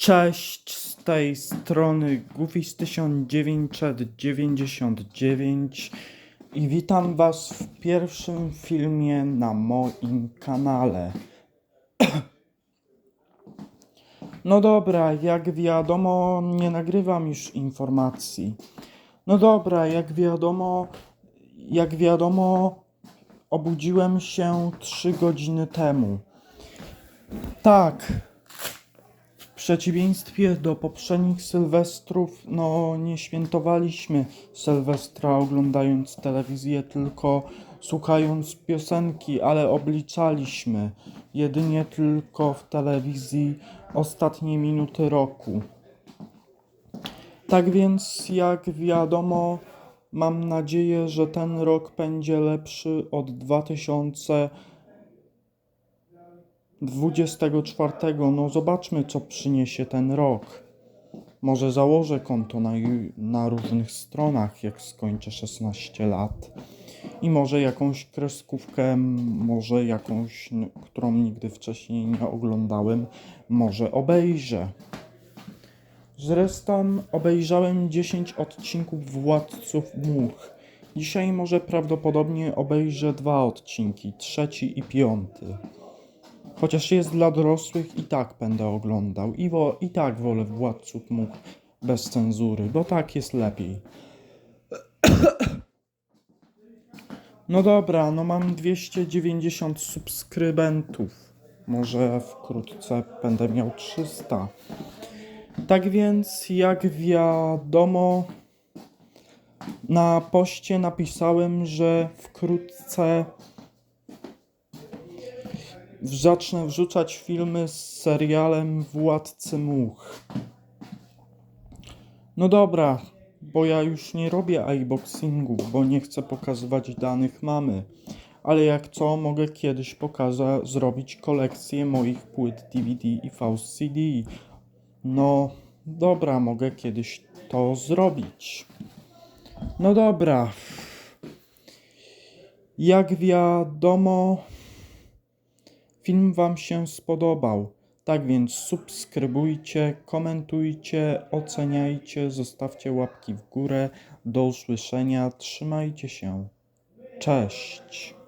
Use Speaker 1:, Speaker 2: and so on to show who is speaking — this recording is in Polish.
Speaker 1: Cześć, z tej strony Goofy 1999 i witam Was w pierwszym filmie na moim kanale. No dobra, jak wiadomo, nie nagrywam już informacji. No dobra, jak wiadomo, jak wiadomo, obudziłem się 3 godziny temu. Tak, przeciwieństwie do poprzednich Sylwestrów, no nie świętowaliśmy Sylwestra oglądając telewizję, tylko słuchając piosenki, ale obliczaliśmy jedynie tylko w telewizji ostatnie minuty roku. Tak więc, jak wiadomo, mam nadzieję, że ten rok będzie lepszy od 2000. 24. No zobaczmy, co przyniesie ten rok. Może założę konto na, na różnych stronach, jak skończę 16 lat. I może jakąś kreskówkę, może jakąś, którą nigdy wcześniej nie oglądałem, może obejrzę. Zresztą obejrzałem 10 odcinków Władców Much. Dzisiaj może prawdopodobnie obejrzę dwa odcinki, trzeci i piąty. Chociaż jest dla dorosłych i tak będę oglądał. I, wo, I tak wolę Władców Much bez cenzury, bo tak jest lepiej. No dobra, no mam 290 subskrybentów. Może wkrótce będę miał 300. Tak więc, jak wiadomo, na poście napisałem, że wkrótce zacznę wrzucać filmy z serialem Władcy Much. No dobra, bo ja już nie robię iBoxingów, bo nie chcę pokazywać danych mamy. Ale jak co, mogę kiedyś pokaza- zrobić kolekcję moich płyt DVD i VCD. No dobra, mogę kiedyś to zrobić. No dobra. Jak wiadomo, film Wam się spodobał. Tak więc subskrybujcie, komentujcie, oceniajcie, zostawcie łapki w górę. Do usłyszenia, trzymajcie się. Cześć.